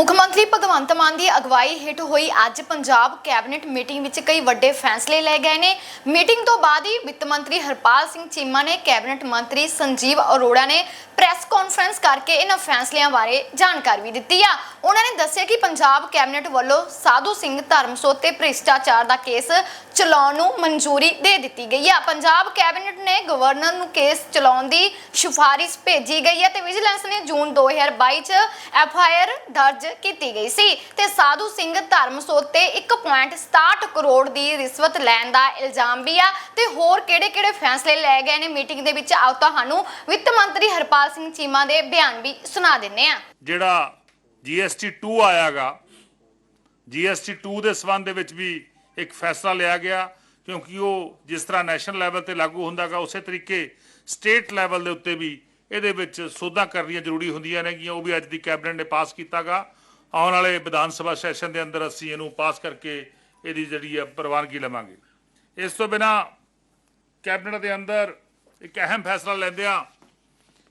ਮੁੱਖ ਮੰਤਰੀ ਭਗਵੰਤ ਮਾਨ ਦੀ ਅਗਵਾਈ ਹੇਠ ਹੋਈ ਅੱਜ ਪੰਜਾਬ ਕੈਬਨਿਟ ਮੀਟਿੰਗ ਵਿੱਚ ਕਈ ਵੱਡੇ ਫੈਸਲੇ ਲਏ ਗਏ ਨੇ। ਮੀਟਿੰਗ ਤੋਂ ਬਾਅਦ ਹੀ ਵਿੱਤ ਮੰਤਰੀ ਹਰਪਾਲ ਸਿੰਘ ਚੀਮਾ ਨੇ ਕੈਬਨਿਟ ਮੰਤਰੀ ਸੰਜੀਵ ਅਰੋੜਾ ਨੇ ਪ੍ਰੈਸ ਕਾਨਫਰੰਸ ਕਰਕੇ ਇਹਨਾਂ ਫੈਸਲਿਆਂ ਬਾਰੇ ਜਾਣਕਾਰੀ ਵੀ ਦਿੱਤੀ ਆ। ਉਹਨਾਂ ਨੇ ਦੱਸਿਆ ਕਿ ਪੰਜਾਬ ਕੈਬਨਿਟ ਵੱਲੋਂ ਸਾਧੂ ਸਿੰਘ ਧਰਮਸੋਤ ਤੇ ਭ੍ਰਿਸ਼ਟਾਚਾਰ ਦਾ ਕੇਸ ਚਲਾਉਣ ਨੂੰ ਮਨਜ਼ੂਰੀ ਦੇ ਦਿੱਤੀ ਗਈ ਆ। ਪੰਜਾਬ ਕੈਬਨਿਟ ਨੇ ਗਵਰਨਰ ਨੂੰ ਕੇਸ ਚਲਾਉਣ ਦੀ ਸਿਫਾਰਿਸ਼ ਭੇਜੀ ਗਈ ਹੈ ਤੇ ਵਿਜੀਲੈਂਸ ਨੇ ਜੂਨ 2022 ਚ ਐਫ ਆਈ ਆਰ ਦਰਜ ਕੀਤੀ ਗਈ ਸੀ ਤੇ ਸਾਧੂ ਸਿੰਘ ਧਰਮਸੋਤ ਤੇ 1.67 ਕਰੋੜ ਦੀ ਰਿਸ਼ਵਤ ਲੈਣ ਦਾ ਇਲਜ਼ਾਮ ਵੀ ਆ ਤੇ ਹੋਰ ਕਿਹੜੇ-ਕਿਹੜੇ ਫੈਸਲੇ ਲਏ ਗਏ ਨੇ ਮੀਟਿੰਗ ਦੇ ਵਿੱਚ ਆਓ ਤੁਹਾਨੂੰ ਵਿੱਤ ਮੰਤਰੀ ਹਰਪਾਲ ਸਿੰਘ ਚੀਮਾ ਦੇ ਬਿਆਨ ਵੀ ਸੁਣਾ ਦਿੰਨੇ ਆ। ਜਿਹੜਾ GST 2 ਆਇਆਗਾ GST 2 ਦੇ ਸਬੰਧ ਦੇ ਵਿੱਚ ਵੀ ਇੱਕ ਫੈਸਲਾ ਲਿਆ ਗਿਆ, ਕਿਉਂਕਿ ਉਹ ਜਿਸ ਤਰ੍ਹਾਂ ਨੈਸ਼ਨਲ ਲੈਵਲ ਤੇ ਲਾਗੂ ਹੁੰਦਾਗਾ, ਉਸੇ ਤਰੀਕੇ ਸਟੇਟ ਲੈਵਲ ਦੇ ਉੱਤੇ ਵੀ ਇਹਦੇ ਵਿੱਚ ਸੋਧਾਂ ਕਰਨੀਆਂ ਜ਼ਰੂਰੀ ਹੁੰਦੀਆਂ ਨੇਗੀਆਂ, ਉਹ ਵੀ ਅੱਜ ਦੀ ਕੈਬਨਿਟ ਨੇ ਪਾਸ ਕੀਤਾਗਾ। ਆਉਣ ਵਾਲੇ ਵਿਧਾਨ ਸਭਾ ਸੈਸ਼ਨ ਦੇ ਅੰਦਰ ਅਸੀਂ ਇਹਨੂੰ ਪਾਸ ਕਰਕੇ ਇਹਦੀ ਜਿਹੜੀ ਹੈ ਪ੍ਰਵਾਨਗੀ ਲਵਾਂਗੇ। ਇਸ ਤੋਂ ਬਿਨਾ ਕੈਬਨਿਟ ਦੇ ਅੰਦਰ ਇੱਕ ਅਹਿਮ ਫੈਸਲਾ ਲੈਂਦੇ ਆ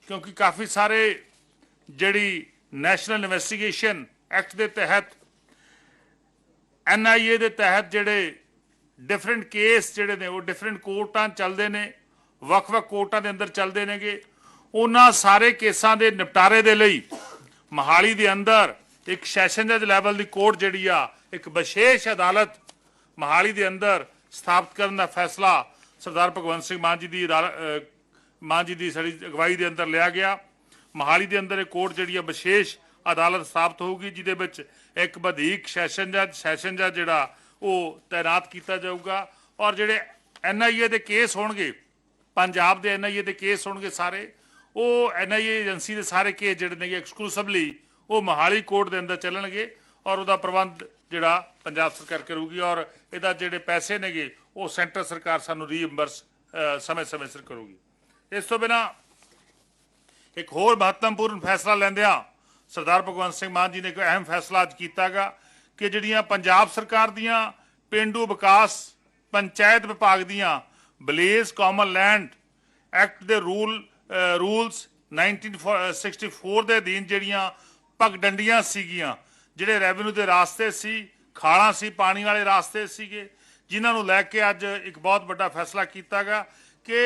ਕਿਉਂਕਿ ਕਾਫੀ ਸਾਰੇ ਜਿਹੜੀ ਨੈਸ਼ਨਲ ਇਨਵੈਸਟੀਗੇਸ਼ਨ ਐਕਟ ਦੇ ਤਹਿਤ ਐਨਆਈਏ ਦੇ ਤਹਿਤ ਜਿਹੜੇ ਡਿਫਰੈਂਟ ਕੇਸ ਜਿਹੜੇ ਨੇ, ਉਹ ਡਿਫਰੈਂਟ ਕੋਰਟਾਂ ਚੱਲਦੇ ਨੇ, ਵੱਖ-ਵੱਖ ਕੋਰਟਾਂ ਦੇ ਅੰਦਰ ਚੱਲਦੇ ਨੇਗੇ। ਉਹਨਾਂ ਸਾਰੇ ਕੇਸਾਂ ਦੇ ਨਿਪਟਾਰੇ ਦੇ ਲਈ ਮਹਾਲੀ ਦੇ ਅੰਦਰ ਇੱਕ ਸੈਸ਼ਨ ਜੱਜ ਲੈਵਲ ਦੀ ਕੋਰਟ ਜਿਹੜੀ ਆ, ਇੱਕ ਵਿਸ਼ੇਸ਼ ਅਦਾਲਤ ਮਹਾਲੀ ਦੇ ਅੰਦਰ ਸਥਾਪਿਤ ਕਰਨ ਦਾ ਫੈਸਲਾ ਸਰਦਾਰ ਭਗਵੰਤ ਸਿੰਘ ਮਾਨ ਜੀ ਦੀ ਅਦਾਲ- ਜੀ ਦੀ ਸਾਡੀ ਅਗਵਾਈ ਦੇ ਅੰਦਰ ਲਿਆ ਗਿਆ। ਮਹਾਲੀ ਦੇ ਅੰਦਰ ਇਹ ਕੋਰਟ ਜਿਹੜੀ ਆ ਵਿਸ਼ੇਸ਼ ਅਦਾਲਤ ਸਥਾਪਿਤ ਹੋਊਗੀ, ਜਿਹਦੇ ਵਿੱਚ ਇੱਕ ਵਧੀਕ ਸੈਸ਼ਨ ਜੱਜ ਸੈਸ਼ਨ ਜੱਜ ਜਿਹੜਾ ਉਹ ਤਾਇਨਾਤ ਕੀਤਾ ਜਾਊਗਾ। ਔਰ ਜਿਹੜੇ ਐਨਆਈਏ ਦੇ ਕੇਸ ਹੋਣਗੇ, ਪੰਜਾਬ ਦੇ ਐਨਆਈਏ ਦੇ ਕੇਸ ਹੋਣਗੇ ਸਾਰੇ, ਉਹ ਐਨਆਈਏ ਏਜੰਸੀ ਦੇ ਸਾਰੇ ਕੇਸ ਜਿਹੜੇ ਨੇ ਐਕਸਕਲੂਸਿਵਲੀ ਉਹ ਮਹਾਲੀ ਕੋਰਟ ਦੇ ਅੰਦਰ ਚੱਲਣਗੇ। ਔਰ ਉਹਦਾ ਪ੍ਰਬੰਧ ਜਿਹੜਾ ਪੰਜਾਬ ਸਰਕਾਰ ਕਰੂਗੀ ਔਰ ਇਹਦਾ ਜਿਹੜੇ ਪੈਸੇ ਨੇਗੇ, ਉਹ ਸੈਂਟਰ ਸਰਕਾਰ ਸਾਨੂੰ ਰੀਇੰਬਰਸ ਸਮੇਂ-ਸਮੇਂ ਸਿਰ ਕਰੂਗੀ। ਇਸ ਤੋਂ ਬਿਨਾ ਇੱਕ ਹੋਰ ਮਹੱਤਵਪੂਰਨ ਫੈਸਲਾ ਲੈਂਦਿਆਂ ਸਰਦਾਰ ਭਗਵੰਤ ਸਿੰਘ ਮਾਨ ਜੀ ਨੇ ਇੱਕ ਅਹਿਮ ਫੈਸਲਾ ਅੱਜ ਕੀਤਾਗਾ ਕਿ ਜਿਹੜੀਆਂ ਪੰਜਾਬ ਸਰਕਾਰ ਦੀਆਂ ਪਿੰਡੂ ਵਿਕਾਸ ਪੰਚਾਇਤ ਵਿਭਾਗ ਦੀਆਂ ਬਲੇਜ਼ ਕਾਮਨ ਲੈਂਡ ਐਕਟ ਦੇ ਰੂਲ ਅਹ, ਰੂਲਸ 1964 ਦੇ ਅਧੀਨ ਜਿਹੜੀਆਂ ਪਗਡੰਡੀਆਂ ਸੀਗੀਆਂ ਜਿਹੜੇ ਰੈਵਨਿਊ ਦੇ ਰਾਸਤੇ ਸੀ ਖਾਲਾਂ ਸੀ ਪਾਣੀ ਵਾਲੇ ਰਾਸਤੇ ਸੀਗੇ ਜਿਨ੍ਹਾਂ ਨੂੰ ਲੈ ਕੇ ਅੱਜ ਇੱਕ ਬਹੁਤ ਵੱਡਾ ਫੈਸਲਾ ਕੀਤਾਗਾ ਕਿ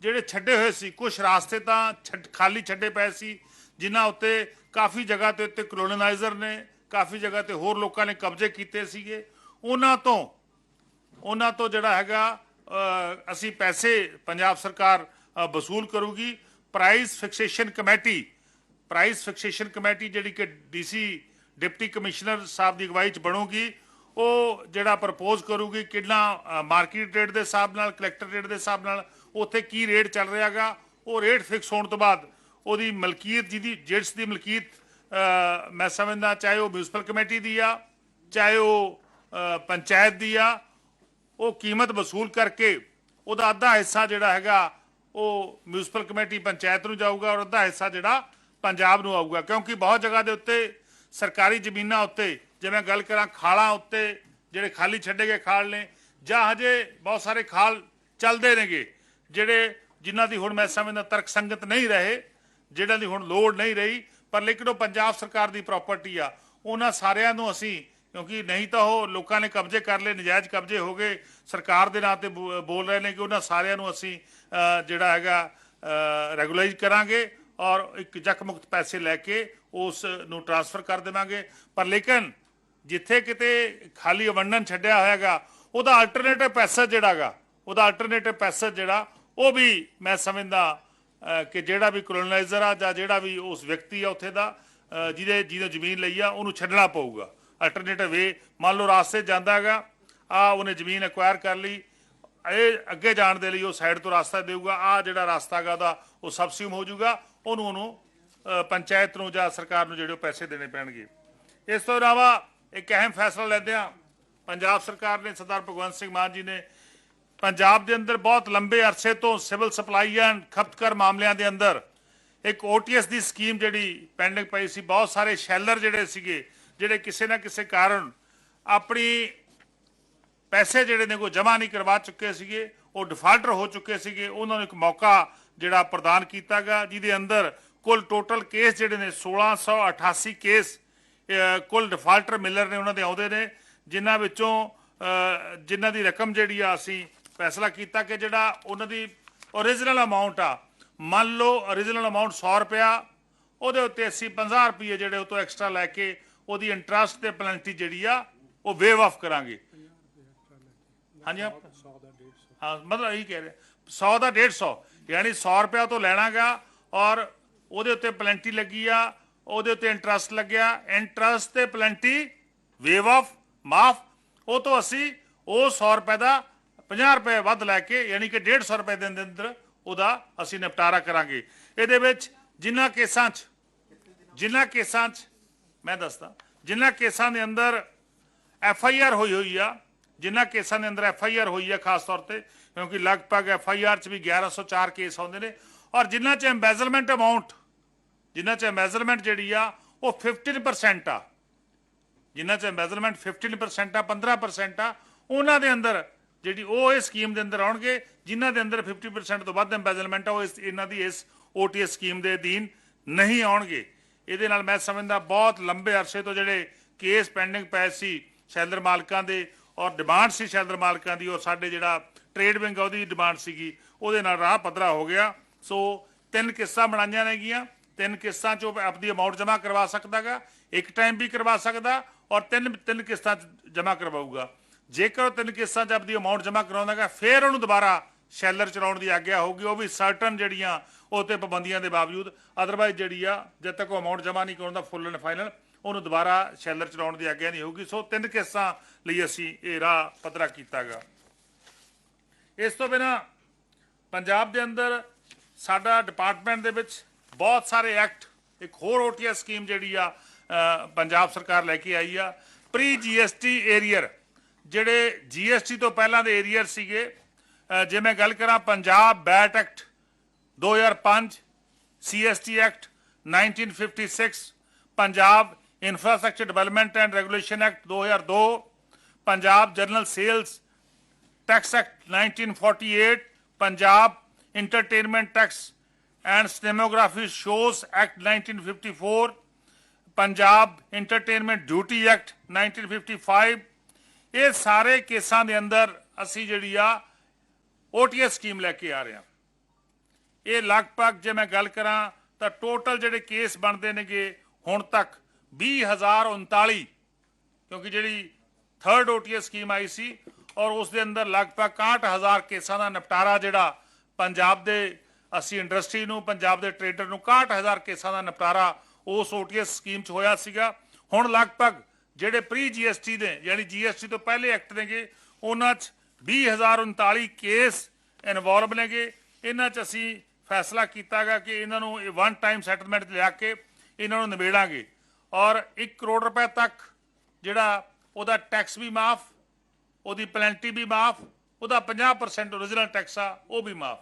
ਜਿਹੜੇ ਛੱਡੇ ਹੋਏ ਸੀ ਕੁਝ ਰਾਸਤੇ ਤਾਂ ਛੱਡ- ਖਾਲੀ ਛੱਡੇ ਪਏ ਸੀ, ਜਿਨ੍ਹਾਂ ਉੱਤੇ ਕਾਫੀ ਜਗ੍ਹਾ ਤੇ ਉੱਤੇ ਕਲੋਨਾਈਜ਼ਰ ਨੇ, ਕਾਫੀ ਜਗ੍ਹਾ ਤੇ ਹੋਰ ਲੋਕਾਂ ਨੇ ਕਬਜ਼ੇ ਕੀਤੇ ਸੀਗੇ। ਉਹਨਾਂ ਤੋਂ ਉਹਨਾਂ ਤੋਂ ਜਿਹੜਾ ਹੈਗਾ ਅਸੀਂ ਪੈਸੇ ਪੰਜਾਬ ਸਰਕਾਰ ਵਸੂਲ ਕਰੂਗੀ। Price fixation committee price fixation committee ਜਿਹੜੀ ਕਿ ਡੀਸੀ ਡਿਪਟੀ ਕਮਿਸ਼ਨਰ ਸਾਹਿਬ ਦੀ ਅਗਵਾਈ ਚ ਬਣੂਗੀ, ਉਹ ਜਿਹੜਾ ਪ੍ਰਪੋਜ਼ ਕਰੂਗੀ ਕਿੰਨਾ ਮਾਰਕੀਟ ਰੇਟ ਦੇ ਹਿਸਾਬ ਨਾਲ ਕਲੈਕਟਰ ਰੇਟ ਦੇ ਹਿਸਾਬ ਨਾਲ ਉੱਥੇ ਕੀ ਰੇਟ ਚੱਲ ਰਿਹਾਗਾ, ਉਹ ਰੇਟ ਫਿਕਸ ਹੋਣ ਤੋਂ ਬਾਅਦ ਉਹਦੀ ਮਲਕੀਅਤ ਜਿਹਦੀ ਜਿਸ ਦੀ ਮਲਕੀਅਤ ਮੈਂ ਸਮਝਦਾ ਚਾਹੇ ਉਹ ਮਿਊਨਿਸਪਲ ਕਮੇਟੀ ਦੀ ਆ, ਚਾਹੇ ਉਹ ਪੰਚਾਇਤ ਦੀ ਆ, ਉਹ ਕੀਮਤ ਵਸੂਲ ਕਰਕੇ ਉਹਦਾ ਅੱਧਾ ਹਿੱਸਾ ਜਿਹੜਾ ਹੈਗਾ, ਉਹ ਮਿਊਨਿਸਪਲ ਕਮੇਟੀ ਪੰਚਾਇਤ ਨੂੰ ਜਾਊਗਾ ਔਰ ਅੱਧਾ ਹਿੱਸਾ ਜਿਹੜਾ ਪੰਜਾਬ ਨੂੰ ਆਊਗਾ, ਕਿਉਂਕਿ ਬਹੁਤ ਜਗ੍ਹਾ ਦੇ ਉੱਤੇ ਸਰਕਾਰੀ ਜ਼ਮੀਨਾਂ ਉੱਤੇ, ਜਿਵੇਂ ਗੱਲ ਕਰਾਂ ਖਾਲਾਂ ਉੱਤੇ, ਜਿਹੜੇ ਖਾਲੀ ਛੱਡੇ ਗਏ ਖਾਲ ਨੇ, ਜਾਂ ਹਜੇ ਬਹੁਤ ਸਾਰੇ ਖਾਲ ਚੱਲਦੇ ਨੇਗੇ ਜਿਹੜੇ ਜਿਨ੍ਹਾਂ ਦੀ ਹੁਣ ਮੈਂ ਸਮਝਦਾ ਤਰਕ ਸੰਗਤ ਨਹੀਂ ਰਹੇ ਜਿਹੜਾ ਦੀ ਹੁਣ ਲੋੜ ਨਹੀਂ ਰਹੀ, ਪਰ ਲੇਕਿਨ ਉਹ ਪੰਜਾਬ ਸਰਕਾਰ ਦੀ ਪ੍ਰਾਪਰਟੀ ਆ। ਉਹਨਾਂ ਸਾਰਿਆਂ ਨੂੰ ਅਸੀਂ, ਕਿਉਂਕਿ ਨਹੀਂ ਤਾਂ ਉਹ ਲੋਕਾਂ ਨੇ ਕਬਜ਼ੇ ਕਰ ਲਏ, ਨਜਾਇਜ਼ ਕਬਜ਼ੇ ਹੋ ਗਏ, ਸਰਕਾਰ ਦੇ ਨਾਂ ਤੇ ਬੋ- ਬੋਲ ਰਹੇ ਨੇ ਕਿ ਉਹਨਾਂ ਸਾਰਿਆਂ ਨੂੰ ਅਸੀਂ ਜਿਹੜਾ ਹੈਗਾ ਰੈਗੂਲਾਈਜ਼ ਕਰਾਂਗੇ ਔਰ ਇੱਕ ਜਖਮੁਕਤ ਪੈਸੇ ਲੈ ਕੇ ਉਸ ਨੂੰ ਟ੍ਰਾਂਸਫਰ ਕਰ ਦੇਵਾਂਗੇ। ਪਰ ਲੇਕਿਨ ਜਿੱਥੇ ਕਿਤੇ ਖਾਲੀ ਅਵੰਡਨ ਛੱਡਿਆ ਹੋਇਆਗਾ, ਉਹਦਾ ਆਲਟਰਨੇਟਿਵ ਪੈਸਾ ਜਿਹੜਾਗਾ ਉਹਦਾ ਆਲਟਰਨੇਟਿਵ ਪੈਸਾ ਜਿਹੜਾ ਉਹ ਵੀ ਮੈਂ ਸਮਝਦਾ ਕਿ ਜਿਹੜਾ ਵੀ ਕਲੋਨਾਈਜ਼ਰ ਆ ਜਾਂ ਜਿਹੜਾ ਵੀ ਉਸ ਵਿਅਕਤੀ ਆ ਉੱਥੇ ਦਾ ਜਿਹਦੇ ਜਿਹਨੇ ਜ਼ਮੀਨ ਲਈ ਆ, ਉਹਨੂੰ ਛੱਡਣਾ ਪਊਗਾ। ਅਲਟਰਨੇਟਿਵ ਵੇ ਮੰਨ ਲਓ ਰਾਸਤੇ ਜਾਂਦਾ ਹੈਗਾ, ਆ ਉਹਨੇ ਜ਼ਮੀਨ ਐਕਵਾਇਰ ਕਰ ਲਈ, ਇਹ ਅੱਗੇ ਜਾਣ ਦੇ ਲਈ ਉਹ ਸਾਈਡ ਤੋਂ ਰਸਤਾ ਦੇਊਗਾ, ਆ ਜਿਹੜਾ ਰਸਤਾ ਹੈਗਾ ਉਹਦਾ, ਉਹ ਸਬਸਿਊਮ ਹੋ ਜਾਊਗਾ, ਉਹਨੂੰ ਉਹਨੂੰ ਪੰਚਾਇਤ ਨੂੰ ਜਾਂ ਸਰਕਾਰ ਨੂੰ ਜਿਹੜੇ ਉਹ ਪੈਸੇ ਦੇਣੇ ਪੈਣਗੇ। ਇਸ ਤੋਂ ਇਲਾਵਾ ਇੱਕ ਅਹਿਮ ਫੈਸਲਾ ਲੈਂਦੇ ਆ ਪੰਜਾਬ ਸਰਕਾਰ ਨੇ ਸਰਦਾਰ ਭਗਵੰਤ ਸਿੰਘ ਮਾਨ ਜੀ ਨੇ ਪੰਜਾਬ ਦੇ ਅੰਦਰ ਬਹੁਤ ਲੰਬੇ ਅਰਸੇ ਤੋਂ ਸਿਵਲ ਸਪਲਾਈ ਐਂਡ ਖਪਤਕਾਰ ਮਾਮਲਿਆਂ ਦੇ ਅੰਦਰ ਇੱਕ ਓਟੀਐਸ ਦੀ ਸਕੀਮ ਜਿਹੜੀ ਪੈਂਡਿੰਗ ਪਈ ਸੀ, ਬਹੁਤ ਸਾਰੇ ਸ਼ੈਲਰ ਜਿਹੜੇ ਸੀਗੇ, ਜਿਹੜੇ ਕਿਸੇ ਨਾ ਕਿਸੇ ਕਾਰਨ ਆਪਣੀ ਪੈਸੇ ਜਿਹੜੇ ਨੇ ਕੋ ਜਮ੍ਹਾਂ ਨਹੀਂ ਕਰਵਾ ਚੁੱਕੇ ਸੀਗੇ, ਉਹ ਡਿਫਾਲਟਰ ਹੋ ਚੁੱਕੇ ਸੀਗੇ, ਉਹਨਾਂ ਨੂੰ ਇੱਕ ਮੌਕਾ ਜਿਹੜਾ ਪ੍ਰਦਾਨ ਕੀਤਾ ਕੀਤਾਗਾ ਜਿਹਦੇ ਅੰਦਰ ਕੁੱਲ ਟੋਟਲ ਕੇਸ ਜਿਹੜੇ ਨੇ 1688 ਕੇਸ ਕੁੱਲ ਡਿਫਾਲਟਰ ਮਿਲਰ ਨੇ ਉਹਨਾਂ ਦੇ ਆਉਂਦੇ ਨੇ, ਜਿਨ੍ਹਾਂ ਵਿੱਚੋਂ ਜਿਨ੍ਹਾਂ ਦੀ ਰਕਮ ਜਿਹੜੀ ਆ ਅਸੀਂ ਫੈਸਲਾ ਕੀਤਾ ਕਿ ਜਿਹੜਾ ਉਹਨਾਂ ਦੀ ਓਰੀਜਨਲ ਅਮਾਉਂਟ ਆ, ਮੰਨ ਲਓ ਓਰੀਜਨਲ ਅਮਾਉਂਟ 100 ਰੁਪਿਆ ਉਹਦੇ ਉੱਤੇ ਅਸੀਂ 50 ਰੁਪਏ ਜਿਹੜੇ ਉਹ ਤੋਂ ਐਕਸਟਰਾ ਲੈ ਕੇ ਉਹਦੀ ਇੰਟਰਸਟ ਤੇ ਪੈਨਲਟੀ ਜਿਹੜੀ ਆ, ਉਹ ਵੇਵ ਆਫ ਕਰਾਂਗੇ। ਹਾਂਜੀ ਹਾਂ ਹਾਂ, ਮਤਲਬ ਇਹੀ ਕਹਿ ਰਹੇ। 100 ਦਾ 150 ਯਾਨੀ 100 ਰੁਪਏ ਤੋਂ ਲੈਣਾਗਾ ਔਰ ਉਹਦੇ ਉੱਤੇ ਪਲੈਂਟੀ ਲੱਗੀ ਆ, ਉਹਦੇ ਉੱਤੇ ਇੰਟਰਸਟ ਲੱਗਿਆ ਇੰਟਰਸਟ ਤੇ ਪਲੈਂਟੀ ਵੇਵ ਆਫ ਮਾਫ, ਉਹ ਤੋਂ ਅਸੀਂ, ਉਹ 100 ਰੁਪਏ ਦਾ 50 ਰੁਪਏ ਵੱਧ ਲੈ ਕੇ, ਯਾਨੀ ਕਿ 150 ਰੁਪਏ ਦੇ ਅੰਦਰ ਉਹਦਾ ਅਸੀਂ ਨਿਪਟਾਰਾ ਕਰਾਂਗੇ। ਇਹਦੇ ਵਿੱਚ ਜਿਨ੍ਹਾਂ ਕੇਸਾਂ 'ਚ ਜਿਨ੍ਹਾਂ ਕੇਸਾਂ 'ਚ, ਮੈਂ ਦੱਸਦਾ ਜਿਨ੍ਹਾਂ ਕੇਸਾਂ ਦੇ ਅੰਦਰ ਐਫ ਆਈ ਆਰ ਹੋਈ ਹੋਈ ਆ ਜਿਨ੍ਹਾਂ ਕੇਸਾਂ ਦੇ ਅੰਦਰ ਐਫ ਆਈ ਆਰ ਹੋਈ ਆ ਖਾਸ ਤੌਰ ਤੇ, ਕਿਉਂਕਿ ਲਗਭਗ ਐਫ ਆਈ ਆਰ 'ਚ ਵੀ 1104 ਕੇਸ ਆਉਂਦੇ ਨੇ, ਔਰ ਜਿਨ੍ਹਾਂ 'ਚ ਐਮਬੈਜ਼ਲਮੈਂਟ ਅਮਾਉਂਟ ਜਿਨ੍ਹਾਂ 'ਚ ਐਮਬੈਜ਼ਲਮੈਂਟ ਜਿਹੜੀ ਆ, ਉਹ 15% ਆ। ਜਿਨ੍ਹਾਂ 'ਚ ਐਮਬੈਜ਼ਲਮੈਂਟ 15% ਆ 15% ਆ, ਉਹਨਾਂ ਦੇ ਅੰਦਰ ਜਿਹੜੀ ਉਹ ਇਸ ਸਕੀਮ ਦੇ ਅੰਦਰ ਆਉਣਗੇ, ਜਿਨ੍ਹਾਂ ਦੇ ਅੰਦਰ 50% ਤੋਂ ਵੱਧ ਐਮਬੈਜ਼ਲਮੈਂਟ ਆ, ਉਹ ਇਸ, ਇਹਨਾਂ ਦੀ ਇਸ ਓਟੀਐਸ ਸਕੀਮ ਦੇ ਅਧੀਨ ਨਹੀਂ ਆਉਣਗੇ। ਇਹਦੇ ਨਾਲ ਮੈਂ ਸਮਝਦਾ ਬਹੁਤ ਲੰਬੇ ਅਰਸੇ ਤੋਂ ਜਿਹੜੇ ਕੇਸ ਪੈਂਡਿੰਗ ਪਏ ਸੀ ਸ਼ੈਲਰ ਮਾਲਕਾਂ ਦੇ ਔਰ ਡਿਮਾਂਡ ਸੀ ਸ਼ੈਲਰ ਮਾਲਕਾਂ ਦੀ, ਔਰ ਸਾਡੇ ਜਿਹੜਾ ਟ੍ਰੇਡ ਵਿੰਗ ਉਹਦੀ ਡਿਮਾਂਡ ਸੀਗੀ, ਉਹਦੇ ਨਾਲ ਰਾਹ ਪੱਧਰਾ ਹੋ ਗਿਆ। ਸੋ ਤਿੰਨ ਕਿਸ਼ਤਾਂ ਬਣਾਈਆਂ ਨੇਗੀਆਂ ਤਿੰਨ ਕਿਸ਼ਤਾਂ ਚੋਂ ਆਪਦੀ ਅਮਾਉਂਟ ਜਮ੍ਹਾਂ ਕਰਵਾ ਸਕਦਾਗਾ, ਇੱਕ ਟਾਈਮ ਵੀ ਕਰਵਾ ਸਕਦਾ, ਔਰ ਤਿੰਨ ਤਿੰਨ ਕਿਸ਼ਤਾਂ ਚ ਜਮ੍ਹਾਂ ਕਰਵਾਊਗਾ। ਜੇਕਰ ਉਹ ਤਿੰਨ ਕਿਸ਼ਤਾਂ ਚ ਆਪਦੀ ਅਮਾਉਂਟ ਜਮ੍ਹਾਂ ਕਰਾਉਂਦਾਗਾ ਫਿਰ ਉਹਨੂੰ ਦੁਬਾਰਾ ਸ਼ੈਲਰ ਚਲਾਉਣ ਦੀ ਆਗਿਆ ਹੋਊਗੀ। ਉਹ ਵੀ ਸਰਟਨ ਜਿਹੜੀਆਂ ਉਹ ਤੇ ਪਾਬੰਦੀਆਂ ਦੇ ਬਾਵਜੂਦ। ਅਦਰਵਾਈਜ਼ ਜਿਹੜੀ ਆ, ਜਦ ਤੱਕ ਉਹ ਅਮਾਉਂਟ ਜਮ੍ਹਾਂ ਨਹੀਂ ਕਰਾਉਂਦਾ ਫੁੱਲ ਐਂਡ ਫਾਈਨਲ ਉਹਨੂੰ ਦੁਬਾਰਾ ਸ਼ੈਲਰ ਚਲਾਉਣ ਦੀ ਆਗਿਆ ਨਹੀਂ ਹੋਊਗੀ। ਸੋ ਤਿੰਨ ਕਿਸ਼ਤਾਂ ਲਈ ਅਸੀਂ ਇਹ ਰਾਹ ਪੱਧਰਾ ਕੀਤਾਗਾ ਇਸ ਤੋਂ ਬਿਨਾ ਪੰਜਾਬ ਦੇ ਅੰਦਰ ਸਾਡਾ ਡਿਪਾਰਟਮੈਂਟ ਦੇ ਵਿੱਚ ਬਹੁਤ ਸਾਰੇ ਐਕਟ ਇੱਕ ਹੋਰ ਓਟੀਐਸ ਸਕੀਮ ਜਿਹੜੀ ਆ ਪੰਜਾਬ ਸਰਕਾਰ ਲੈ ਕੇ ਆਈ ਆ। ਪ੍ਰੀ ਜੀਐਸਟੀ ਏਰੀਅਰ ਜਿਹੜੇ ਜੀਐਸਟੀ ਤੋਂ ਪਹਿਲਾਂ ਦੇ ਏਰੀਅਰ ਸੀਗੇ ਜੇ ਮੈਂ ਗੱਲ ਕਰਾਂ Punjab VAT act 2005 CST act 1956 Punjab infrastructure development and regulation act 2002 Punjab general sales Tax Act 1948, Punjab Entertainment Tax and Cinematography Shows Act 1954, Punjab Entertainment Duty Act 1955 ਇਹ ਸਾਰੇ ਕੇਸਾਂ ਦੇ ਅੰਦਰ ਅਸੀਂ ਜਿਹੜੀ ਆ OTS ਸਕੀਮ ਲੈ ਕੇ ਆ ਰਹੇ ਹਾਂ। ਇਹ ਲਗਭਗ ਜੇ ਮੈਂ ਗੱਲ ਕਰਾਂ ਤਾਂ ਟੋਟਲ ਜਿਹੜੇ ਕੇਸ ਬਣਦੇ ਨੇਗੇ ਹੁਣ ਤੱਕ 20039 ਕਿਉਂਕਿ ਜਿਹੜੀ ਥਰਡ ਓਟੀਐਸ ਸਕੀਮ ਆਈ ਸੀ ਔਰ ਉਸ ਦੇ ਅੰਦਰ ਲਗਭਗ 61000 ਕੇਸਾਂ ਦਾ ਨਿਪਟਾਰਾ ਜਿਹੜਾ ਪੰਜਾਬ ਦੇ ਅਸੀਂ ਇੰਡਸਟਰੀ ਨੂੰ, ਪੰਜਾਬ ਦੇ ਟ੍ਰੇਡਰ ਨੂੰ 61000 ਕੇਸਾਂ ਦਾ ਨਿਪਟਾਰਾ ਉਸ ਓਟੀਐਸ ਸਕੀਮ 'ਚ ਹੋਇਆ ਸੀਗਾ। ਹੁਣ ਲਗਭਗ ਜਿਹੜੇ ਪ੍ਰੀ ਜੀਐਸਟੀ ਦੇ ਯਾਨੀ ਜੀਐਸਟੀ ਤੋਂ ਪਹਿਲੇ ਐਕਟ ਨੇਗੇ, ਉਹਨਾਂ 'ਚ 20039 ਕੇਸ ਇਨਵੋਲਵ ਨੇਗੇ। ਇਹਨਾਂ 'ਚ ਅਸੀਂ ਫੈਸਲਾ ਕੀਤਾਗਾ ਕਿ ਇਹਨਾਂ ਨੂੰ ਵਨ ਟਾਈਮ ਸੈਟਲਮੈਂਟ ਲਿਆ ਕੇ ਇਹਨਾਂ ਨੂੰ ਨਿਬੇੜਾਂਗੇ। ਔਰ 1 ਕਰੋੜ ਰੁਪਏ ਤੱਕ ਜਿਹੜਾ ਉਹਦਾ ਟੈਕਸ ਵੀ ਮਾਫ, ਉਹਦੀ ਪੈਨਲਟੀ ਵੀ ਮਾਫ, ਉਹਦਾ 50% ਓਰੀਜਨਲ ਟੈਕਸ ਆ, ਉਹ ਵੀ ਮਾਫ।